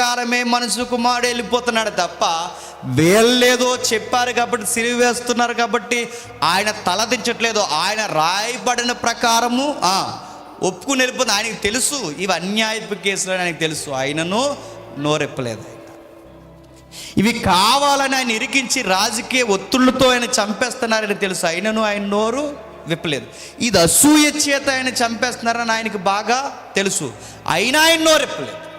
ప్రకారమే మనసు కుమారుడు వెళ్ళిపోతున్నాడు తప్ప వీళ్ళేదో చెప్పారు కాబట్టి సిరివి వేస్తున్నారు కాబట్టి ఆయన తలదించట్లేదు ఆయన రాయబడిన ప్రకారము ఆ, ఒప్పుకుని వెళ్ళిపోతుంది. ఆయనకి తెలుసు ఇవి అన్యాయపు కేసులు ఆయనకు తెలుసు. ఆయనను నోరెప్పలేదు ఇవి కావాలని ఆయన ఇరికించి రాజకీయ ఒత్తుళ్ళతో ఆయన చంపేస్తున్నారని తెలుసు. ఆయనను ఆయన నోరు విప్పలేదు. ఇది అసూయ చేత ఆయన చంపేస్తున్నారని ఆయనకి బాగా తెలుసు. అయినా ఆయన నోరెప్పలేదు.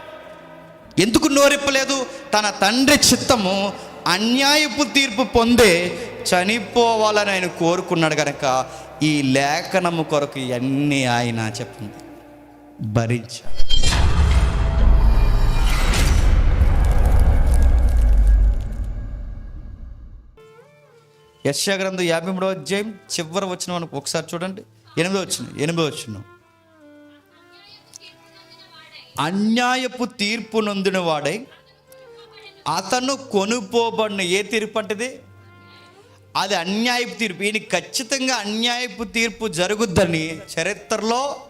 ఎందుకు నోరెప్పలేదు? తన తండ్రి చిత్తము అన్యాయపు తీర్పు పొందే చనిపోవాలని ఆయన కోరుకున్నాడు కనుక ఈ లేఖనము కొరకు ఇవన్నీ ఆయన చెప్పింది. భరించాడు యశ్యాగ్రంథం యాభై మూడో అధ్యాయం చివరి వచ్చిన మనకు ఒకసారి చూడండి. ఎనిమిదో వచ్చిన ఎనిమిదో వచ్చినాం అన్యాయపు తీర్పు నొందిన వాడై అతను కొనుపోబడిన ఏ తీర్పు అంటది? అది అన్యాయపు తీర్పు. ఈయన ఖచ్చితంగా అన్యాయపు తీర్పు జరుగుద్దని చరిత్రలో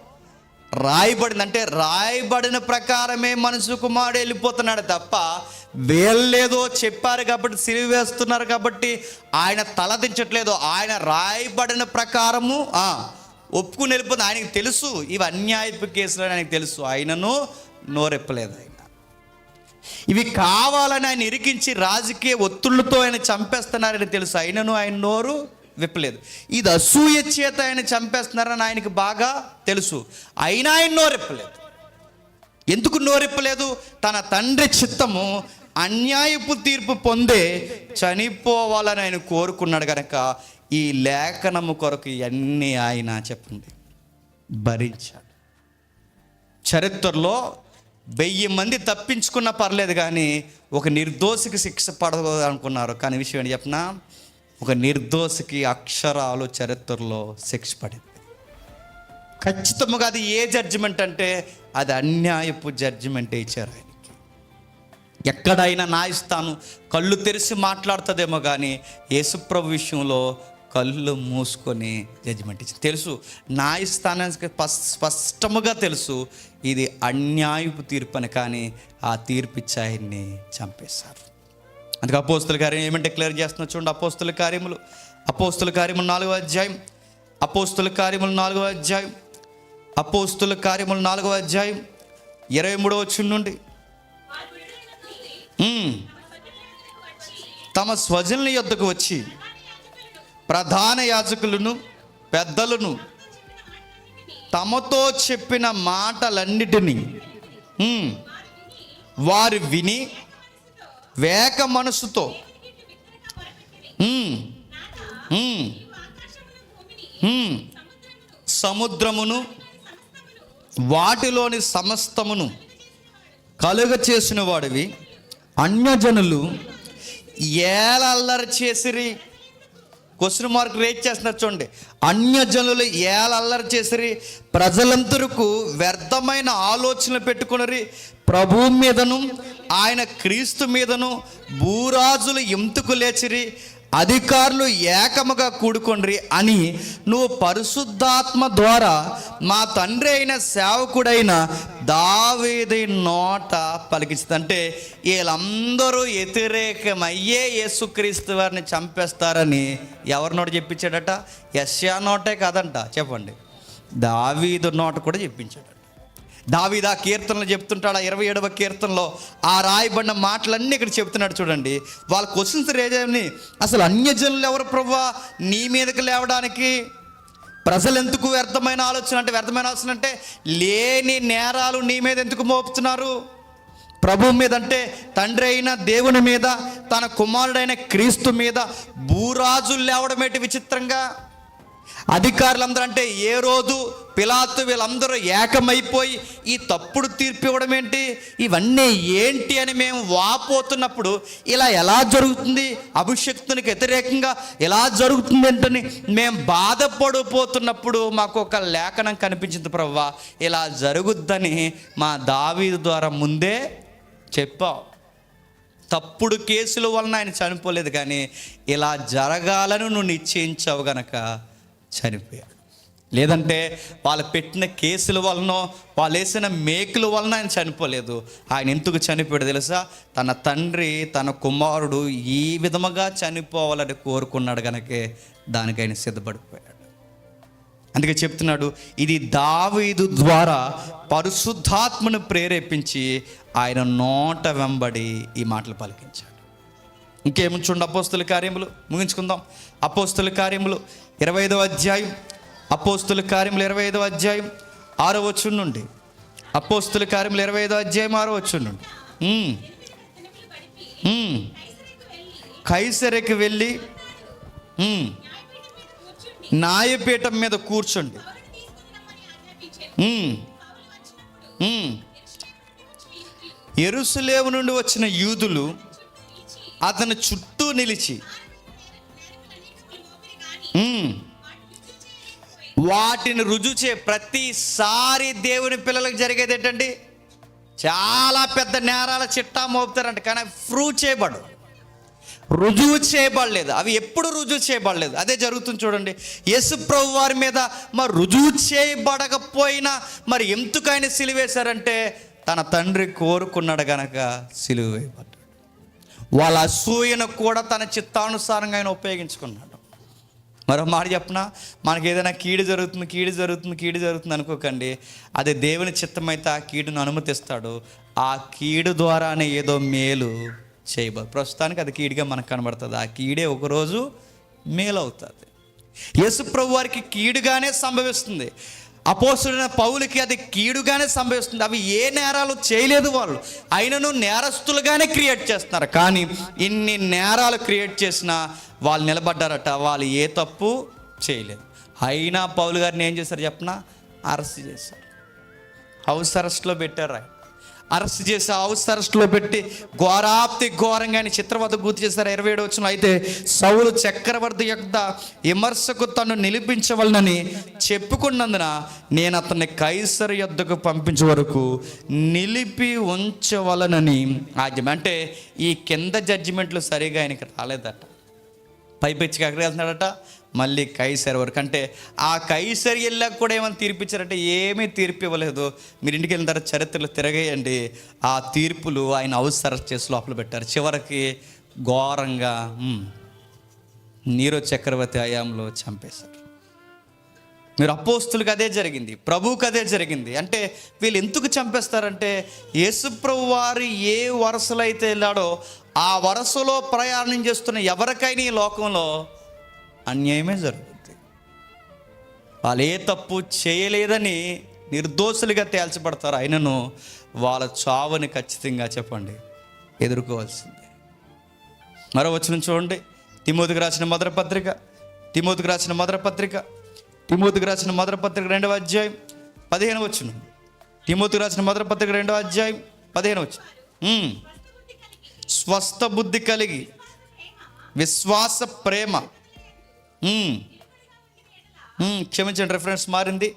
రాయబడింది. అంటే రాయబడిన ప్రకారమే మనసు కుమారుడు వెళ్ళిపోతున్నాడు తప్ప వీళ్ళేదో చెప్పారు కాబట్టి సిరి వేస్తున్నారు కాబట్టి ఆయన తలదించట్లేదు. ఆయన రాయబడిన ప్రకారము ఆ, ఒప్పుకుని వెళ్ళిపోతుంది ఆయనకి తెలుసు ఇవి అన్యాయపు కేసులు ఆయనకు తెలుసు. ఆయనను నోరెప్పలేదు ఆయన. ఇవి కావాలని ఆయన ఇరికించి రాజకీయ ఒత్తుళ్ళతో ఆయన చంపేస్తున్నారని తెలుసు. ఆయనను ఆయన నోరు విప్పలేదు. ఇది అసూయ చేత ఆయన చంపేస్తున్నారని ఆయనకి బాగా తెలుసు. అయినా ఆయన నోరెప్పలేదు. ఎందుకు నోరెప్పలేదు? తన తండ్రి చిత్తము అన్యాయపు తీర్పు పొందే చనిపోవాలని ఆయన కోరుకున్నాడు కనుక ఈ లేఖనము కొరకు ఇవన్నీ ఆయన చెప్పండి భరించాడు చరిత్రలో వెయ్యి మంది తప్పించుకున్న పర్లేదు కానీ ఒక నిర్దోషికి శిక్ష పడదు అనుకున్నారు కానీ విషయం ఏంటి చెప్పనా? ఒక నిర్దోషికి అక్షరాలు చరిత్రలో శిక్ష పడింది. ఖచ్చితంగా అది ఏ జడ్జిమెంట్ అంటే అది అన్యాయపు జడ్జిమెంట్ ఇచ్చారు ఆయనకి. ఎక్కడైనా నా ఇస్తాను కళ్ళు తెరిచి మాట్లాడుతుందేమో కానీ యేసుప్రభు విషయంలో కళ్ళు మూసుకొని జడ్జిమెంట్ ఇచ్చింది తెలుసు న్యాయస్థానానికి స్పష్టముగా తెలుసు ఇది అన్యాయపు తీర్పు అని కానీ ఆ తీర్పు ఇచ్చి ఆయన్ని చంపేశారు. అందుకే అపోస్తుల కార్యం ఏమని డిక్లేర్ చేస్తున్నా చూడండి అపోస్తుల కార్యములు. అపోస్తుల కార్యములు నాలుగో అధ్యాయం. అపోస్తుల కార్యములు నాలుగో అధ్యాయం. అపోస్తుల కార్యములు నాలుగో అధ్యాయం. ఇరవై మూడో వచ్చి నుండి. తమ స్వజనుల యొద్దకు వచ్చి ప్రధాన యాజకులను పెద్దలను తమతో చెప్పిన మాటలన్నిటినీ వారు విని వేక మనసుతో సముద్రమును వాటిలోని సమస్తమును కలుగ చేసిన వాడివి. అన్యజనులు ఏలల్లరి చేసిరి. క్వశ్చన్ మార్క్ రేట్ చేస్తున్నారు చూడండి. అన్యజనులు ఏలల్లరి చేసిరి ప్రజలందరకు వ్యర్థమైన ఆలోచనలు పెట్టుకున్నరి ప్రభు మీదను ఆయన క్రీస్తు మీదను భూరాజులు ఎంతుకు లేచిరి. అధికారులు ఏకముగా కూడుకొండ్రి అని నువ్వు పరిశుద్ధాత్మ ద్వారా మా తండ్రి అయిన సేవకుడైన దావేది నోట పలికించింది. అంటే వీళ్ళందరూ వ్యతిరేకమయ్యే యేసుక్రీస్తు వారిని చంపేస్తారని ఎవరి నోట చెప్పించాడట? యశ్యా నోటే కాదంట. చెప్పండి. దావీదు నోట కూడా చెప్పించాడట. దావిదా కీర్తనలు చెప్తుంటాడు? ఆ ఇరవై ఏడవ కీర్తనలో ఆ రాయబడిన మాటలన్నీ ఇక్కడ చెప్తున్నాడు చూడండి. వాళ్ళ క్వశ్చన్స్ రేజని అసలు అన్యజనులు ఎవరు ప్రభా నీ మీదకి లేవడానికి ప్రజలు ఎందుకు వ్యర్థమైన ఆలోచన అంటే వ్యర్థమైన ఆలోచన అంటే లేని నేరాలు నీ మీద ఎందుకు మోపుతున్నారు? ప్రభు మీద అంటే తండ్రి అయిన దేవుని మీద తన కుమారుడైన క్రీస్తు మీద భూరాజులు లేవడం ఏంటి విచిత్రంగా? అధికారులందరూ అంటే ఏ రోజు పిలాతు వీళ్ళందరూ ఏకమైపోయి ఈ తప్పుడు తీర్పు ఇవ్వడం ఏంటి? ఇవన్నీ ఏంటి అని మేము వాపోతున్నప్పుడు ఇలా ఎలా జరుగుతుంది? అభిషక్తునికి వ్యతిరేకంగా ఎలా జరుగుతుంది ఏంటని మేము బాధపడిపోతున్నప్పుడు మాకు ఒక లేఖనం కనిపించింది ప్రవ్వా. ఇలా జరుగుద్దని మా దావీదు ద్వారా ముందే చెప్పాం. తప్పుడు కేసుల వలన ఆయన చనిపోలేదు కానీ ఇలా జరగాలని నువ్వు నిశ్చయించావు గనక చనిపోయాడు లేదంటే వాళ్ళు పెట్టిన కేసుల వలన వాళ్ళు వేసిన మేకుల వలన ఆయన చనిపోలేదు. ఆయన ఎందుకు చనిపోయాడు తెలుసా? తన తండ్రి తన కుమారుడు ఈ విధముగా చనిపోవాలని కోరుకున్నాడు కనుకే దానికి ఆయన సిద్ధపడిపోయాడు. అందుకే చెప్తున్నాడు ఇది దావీదు ద్వారా పరిశుద్ధాత్మను ప్రేరేపించి ఆయన నోట వెంబడి ఈ మాటలు పలికించాడు. ఇంకేముంచుండు అపోస్తుల కార్యములు? ముగించుకుందాం. అపోస్తుల కార్యములు. ఇరవై ఐదవ అధ్యాయం అపోస్తుల కార్యములు ఇరవై ఐదవ అధ్యాయం ఆరో వచ్చు నుండి. అపోస్తుల కార్యములు ఇరవై ఐదవ అధ్యాయం ఆరో వచ్చు నుండి. కైసరికి వెళ్ళి నాయపీఠం మీద కూర్చోండి. ఎరుసలేము నుండి వచ్చిన యూదులు అతని చుట్టూ నిలిచి వాటిని రుజువు చే ప్రతిసారి దేవుని పిల్లలకు జరిగేది ఏంటండి? చాలా పెద్ద నేరాల చిట్టా మోపుతారంట కానీ ప్రూవ్ చేయబడు రుజువు చేయబడలేదు. అవి ఎప్పుడు రుజువు చేయబడలేదు. అదే జరుగుతుంది చూడండి. యేసు ప్రభు వారి మీద మరి రుజువు చేయబడకపోయినా మరి ఎందుకైనా సిలివేశారంటే తన తండ్రి కోరుకున్నాడు గనక సిలువ వేయబడ్డాడు. వాళ్ళ అసూయను కూడా తన చిత్తానుసారంగా ఆయన ఉపయోగించుకున్నాడు. మరో మాట చెప్పిన? మనకి ఏదైనా కీడు జరుగుతుంది కీడు జరుగుతుంది కీడు జరుగుతుంది అనుకోకండి. అది దేవుని చిత్తమైతే ఆ కీడును అనుమతిస్తాడు. ఆ కీడు ద్వారానే ఏదో మేలు చేయబో ప్రస్తుతానికి అది కీడుగా మనకు కనబడుతుంది. ఆ కీడే ఒకరోజు మేలు అవుతుంది యేసు ప్రభు వారికి కీడుగానే సంభవిస్తుంది. అపోసుడైన పౌలకి అది కీడుగానే సంభవిస్తుంది. అవి ఏ నేరాలు చేయలేదు వాళ్ళు. అయినను నేరస్తులుగానే క్రియేట్ చేస్తున్నారు. కానీ ఇన్ని నేరాలు క్రియేట్ చేసినా వాళ్ళు నిలబడ్డారట. వాళ్ళు ఏ తప్పు చేయలేదు. అయినా పౌలు గారిని ఏం చేశారు చెప్పనా? అరెస్ట్ చేశారు. హౌస్ అరెస్ట్లో పెట్టారు ఆయన. అరెస్ట్ చేసి హౌస్ అరెస్ట్లో పెట్టి ఘోరాప్తి ఘోరంగా ఆయన చిత్రవద గుర్తు చేశారు. ఇరవై ఏడు వచ్చిన అయితే సౌలు చక్రవర్తి యొక్క విమర్శకు తను నిలిపించవలనని చెప్పుకున్నందున నేను అతన్ని కైసరు యొద్దకు పంపించే వరకు నిలిపి ఉంచవలనని ఆజ్ఞ. అంటే ఈ కింద జడ్జిమెంట్లు సరిగా ఆయనకి రాలేదట. పైపెచ్చికి ఎక్కడికి వెళ్తున్నాడట. మళ్ళీ కైసరి వరకు. అంటే ఆ కైసరి వెళ్ళాక కూడా ఏమైనా తీర్పిచ్చారంటే ఏమీ తీర్పు ఇవ్వలేదు. మీరు ఇంటికి వెళ్ళిన తర్వాత చరిత్రలు తిరగేయండి. ఆ తీర్పులు ఆయన అవసర చేసి లోపల పెట్టారు. చివరికి ఘోరంగా నీరో చక్రవర్తి హయాంలో చంపేశారు. మీరు అపోస్తులకు అదే జరిగింది. ప్రభువుకి అదే జరిగింది. అంటే వీళ్ళు ఎందుకు చంపేస్తారంటే యేసుప్రభు వారు ఏ వరుసలో అయితే వెళ్ళాడో ఆ వరుసలో ప్రయాణం చేస్తున్న ఎవరికైనా ఈ లోకంలో అన్యాయమే జరుగుతుంది వాళ్ళు ఏ తప్పు చేయలేదని నిర్దోషులుగా తేల్చబడతారు. అయినను వాళ్ళ చావుని ఖచ్చితంగా చెప్పండి. ఎదుర్కోవాల్సిందే. మరో వచ్చిన చూడండి. తిమోతికి రాసిన మొదటి పత్రిక. తిమోతికి రాసిన మొదటి పత్రిక. తిమోతికి రాసిన మొదటి పత్రిక రెండవ అధ్యాయం పదిహేను వచ్చిన తిమోతికి రాసిన మొదటి పత్రిక రెండవ అధ్యాయం పదిహేను వచ్చిన స్వస్థ బుద్ధి కలిగి విశ్వాస ప్రేమ క్షమించండి రెఫరెన్స్ మారింది.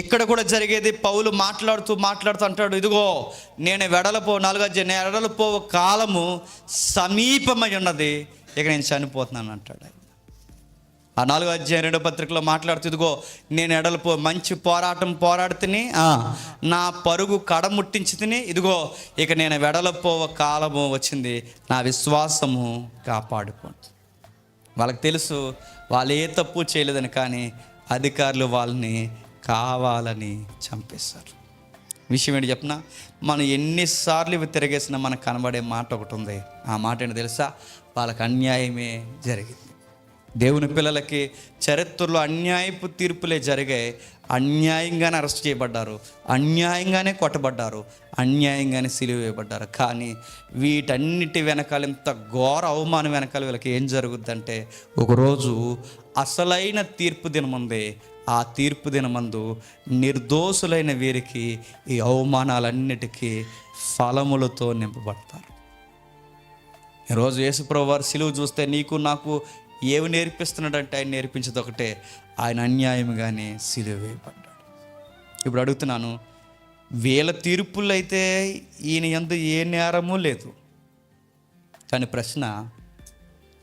ఇక్కడ కూడా జరిగేది పౌలు మాట్లాడుతూ మాట్లాడుతూ అంటాడు ఇదిగో నేను వెడలపో నాలుగో నేను వెడలపో కాలము సమీపమై ఉన్నది ఇక నేను చనిపోతున్నాను అంటాడు ఆ నాలుగో అధ్యాయం రెండో పత్రికలో మాట్లాడుతూ ఇదిగో నేను ఎడలపో మంచి పోరాటం పోరాడుతుని నా పరుగు కడముట్టించి తిని ఇదిగో ఇక నేను వెడలపోవ కాలము వచ్చింది నా విశ్వాసము కాపాడుకోండి. వాళ్ళకి తెలుసు వాళ్ళు ఏ తప్పు చేయలేదని కానీ అధికారులు వాళ్ళని కావాలని చంపేశారు. విషయం ఏంటి చెప్పిన? మనం ఎన్నిసార్లు ఇవి తిరగేసినా మనకు కనబడే మాట ఒకటి ఉంది. ఆ మాట ఏంటి తెలుసా? వాళ్ళకి అన్యాయమే జరిగింది. దేవుని పిల్లలకి చరిత్రలో అన్యాయపు తీర్పులే జరిగాయి అన్యాయంగానే అరెస్ట్ చేయబడ్డారు అన్యాయంగానే కొట్టబడ్డారు అన్యాయంగానే సిలువ వేయబడ్డారు. కానీ వీటన్నిటి వెనకాల ఇంత ఘోర అవమానం వెనకాల వీళ్ళకి ఏం జరుగుద్దంటే ఒకరోజు అసలైన తీర్పు దినముందే ఆ తీర్పు దినమందు నిర్దోషులైన వీరికి ఈ అవమానాలన్నిటికీ ఫలములతో నింపబడతారు. ఈరోజు యేసుప్రభు వారు సిలువ చూస్తే నీకు నాకు ఏమి నేర్పిస్తున్నాడంటే ఆయన నేర్పించేది ఒకటే ఆయన అన్యాయంగానే సిలువ వేయబడ్డాడు ఇప్పుడు అడుగుతున్నాను వేల తీర్పులు అయితే ఈయన ఎందు ఏ నేరము లేదు. కానీ ప్రశ్న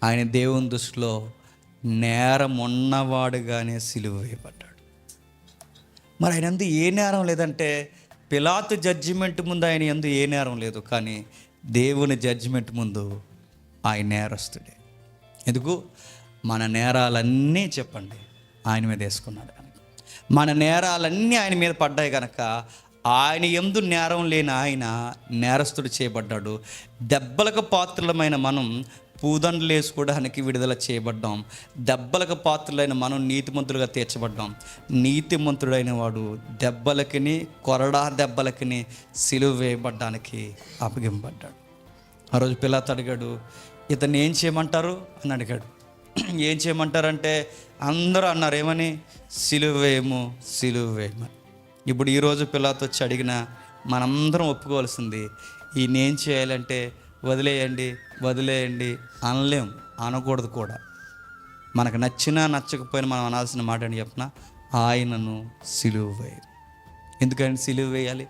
ఆయన దేవుని దృష్టిలో నేరం ఉన్నవాడుగానే సిలువ వేయబడ్డాడు మరి ఆయన ఎందు ఏ నేరం లేదంటే పిలాతు జడ్జిమెంట్ ముందు ఆయన ఎందు ఏ నేరం లేదు కానీ దేవుని జడ్జిమెంట్ ముందు ఆయన నేరస్తుడే. ఎందుకు? మన నేరాలన్నీ చెప్పండి ఆయన మీద వేసుకున్నాడు కనుక. మన నేరాలన్నీ ఆయన మీద పడ్డాయి కనుక ఆయన ఎందు నేరం లేని ఆయన నేరస్తుడు చేయబడ్డాడు. దెబ్బలకు పాత్రలమైన మనం పూదండలు వేసుకోవడానికి విడుదల చేయబడ్డాం. దెబ్బలకు పాత్రలైన మనం నీతిమంతులుగా తీర్చబడ్డాం. నీతిమంతుడైన వాడు దెబ్బలకిని కొరడా దెబ్బలకిని సిలువ వేయబడ్డానికి అప్పగింపబడ్డాడు. ఆ రోజు పిల్లత అడిగాడు ఇతన్ని ఏం చేయమంటారు? అని అడిగాడు. ఏం చేయమంటారంటే అందరూ అన్నారు ఏమని? సిలువేము సిలువేము. ఇప్పుడు ఈరోజు పిల్లతో వచ్చి అడిగిన మనందరం ఒప్పుకోవాల్సింది ఈయన ఏం చేయాలంటే వదిలేయండి వదిలేయండి అనలేం అనకూడదు కూడా. మనకు నచ్చినా నచ్చకపోయినా మనం అనాల్సిన మాట అని చెప్పిన ఆయనను సిలువ. వేయాలి ఎందుకని సిలువ వేయాలి?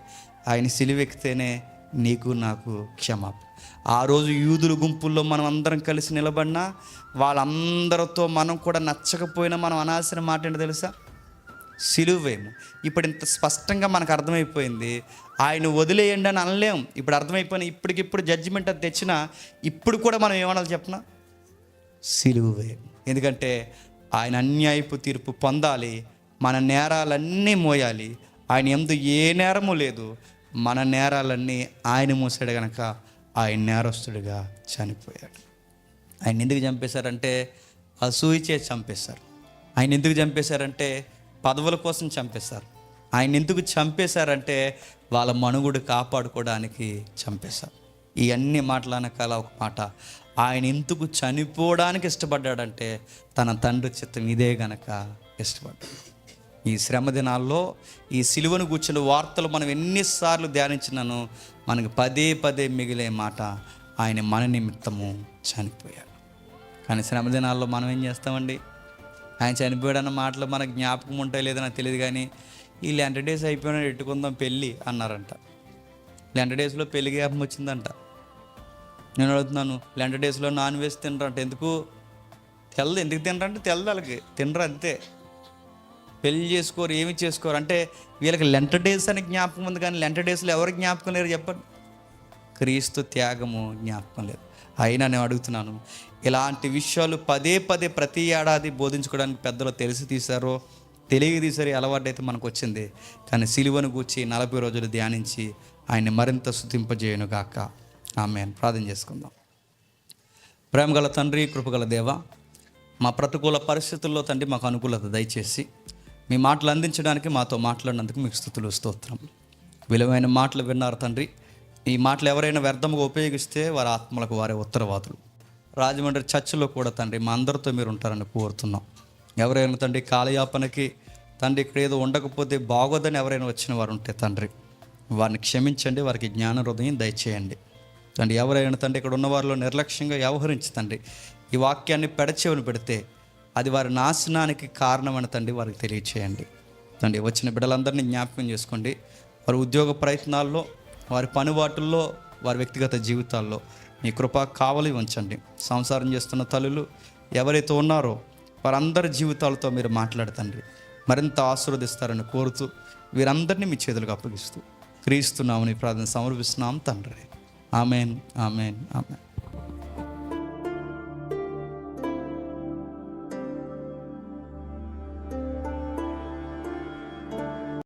ఆయన సిలువ ఎక్కితేనే నీకు నాకు క్షమాపణ ఆ రోజు యూదుల గుంపుల్లో మనం అందరం కలిసి నిలబడినా వాళ్ళందరితో మనం కూడా నచ్చకపోయినా మనం అనాల్సిన మాట ఏంటో తెలుసా? సిలువేము. ఇప్పుడు ఇంత స్పష్టంగా మనకు అర్థమైపోయింది ఆయన వదిలేయండి అని అనలేం. ఇప్పుడు అర్థమైపోయిన ఇప్పటికిప్పుడు జడ్జిమెంట్ అది తెచ్చినా ఇప్పుడు కూడా మనం ఏమనాలి చెప్పనా? సిలువే. ఎందుకంటే ఆయన అన్యాయపు తీర్పు పొందాలి మన నేరాలన్నీ మోయాలి. ఆయన ఎందు ఏ నేరము లేదు. మన నేరాలన్నీ ఆయన మూసాడు గనక ఆయన నేరస్తుడిగా చనిపోయాడు. ఆయన ఎందుకు చంపేశారంటే అసూయిచే చంపేశారు. ఆయన ఎందుకు చంపేశారంటే పదవుల కోసం చంపేశారు. ఆయన ఎందుకు చంపేశారంటే వాళ్ళ మనుగుడు కాపాడుకోవడానికి చంపేశారు. ఇవన్నీ మాటలనకాల ఒక మాట. ఆయన ఎందుకు చనిపోవడానికి ఇష్టపడ్డాడంటే తన తండ్రి చిత్తం ఇదే గనక ఇష్టపడ్డాడు. ఈ శ్రమ దినాల్లో ఈ సిలువను కూర్చున్న వార్తలు మనం ఎన్నిసార్లు ధ్యానించినాను మనకు పదే పదే మిగిలే మాట ఆయన మన నిమిత్తము చనిపోయాడు. కానీ శ్రమ దినాల్లో మనం ఏం చేస్తామండి? ఆయన చనిపోయాడన్న మాటలు మనకు జ్ఞాపకం ఉంటాయి లేదో నాకు తెలియదు కానీ ఈ లెంట డేస్ అయిపోయినా పెట్టుకుందాం పెళ్ళి అన్నారంట. లెంట డేస్లో పెళ్ళి జ్ఞాపకం వచ్చిందంట. నేను అడుగుతున్నాను లెంట డేస్లో నాన్ వెజ్ తినరంట. ఎందుకు? తెల్లదు ఎందుకు తినరంటే? తెల్లదు వాళ్ళకి. తినరు అంతే. పెళ్ళి చేసుకోరు ఏమి చేసుకోరు. అంటే వీళ్ళకి లెంట డేస్ అని జ్ఞాపకం ఉంది కానీ లెంట డేస్లో ఎవరు జ్ఞాపకం లేరు చెప్పండి. క్రీస్తు త్యాగము జ్ఞాపకం లేదు. అయినా నేను అడుగుతున్నాను ఇలాంటి విషయాలు పదే పదే ప్రతి ఏడాది బోధించుకోవడానికి పెద్దలు తెలిసి తీశారో తెలియ తీసారు అలవాటు అయితే మనకు వచ్చింది. కానీ సిలువను కూర్చి నలభై రోజులు ధ్యానించి ఆయన్ని మరింత శుతింపజేయను గాక. ఆమె ప్రార్థన చేసుకుందాం. ప్రేమగల తండ్రి కృపగల దేవ మా ప్రతికూల పరిస్థితుల్లో తండ్రి మాకు అనుకూలత దయచేసి మీ మాటలు అందించడానికి మాతో మాట్లాడినందుకు మీకు స్థుతులు స్తోత్రం. విలువైన మాటలు విన్నారు తండ్రి. ఈ మాటలు ఎవరైనా వ్యర్థంగా ఉపయోగిస్తే వారి ఆత్మలకు వారే ఉత్తరవాదులు. రాజమండ్రి చర్చిలో కూడా తండ్రి మా అందరితో మీరు ఉంటారని కోరుతున్నాం. ఎవరైనా తండ్రి కాలయాపనకి తండ్రి ఇక్కడ ఏదో ఉండకపోతే బాగోదని ఎవరైనా వచ్చిన వారు ఉంటే తండ్రి వారిని క్షమించండి వారికి జ్ఞాన హృదయం దయచేయండి. తండ్రి ఎవరైనా తండ్రి ఇక్కడ ఉన్న వారిలో నిర్లక్ష్యంగా వ్యవహరించి తండ్రి ఈ వాక్యాన్ని పెడచేవని పెడితే అది వారి నాశనానికి కారణమని తండ్రి వారికి తెలియచేయండి. తండ్రి వచ్చిన బిడ్డలందరినీ జ్ఞాపకం చేసుకోండి. వారి ఉద్యోగ ప్రయత్నాల్లో వారి పనివాటుల్లో వారి వ్యక్తిగత జీవితాల్లో మీ కృప కావలి ఉంచండి. సంసారం చేస్తున్న తల్లులు ఎవరైతే ఉన్నారో వారందరి జీవితాలతో మీరు మాట్లాడతండి. మరింత ఆశీర్వదిస్తారని కోరుతూ వీరందరినీ మీ చేతులకు అప్పగిస్తూ క్రీస్తున్నామని ప్రార్థన సమర్పిస్తున్నాం తండ్రి. Amen amen amen.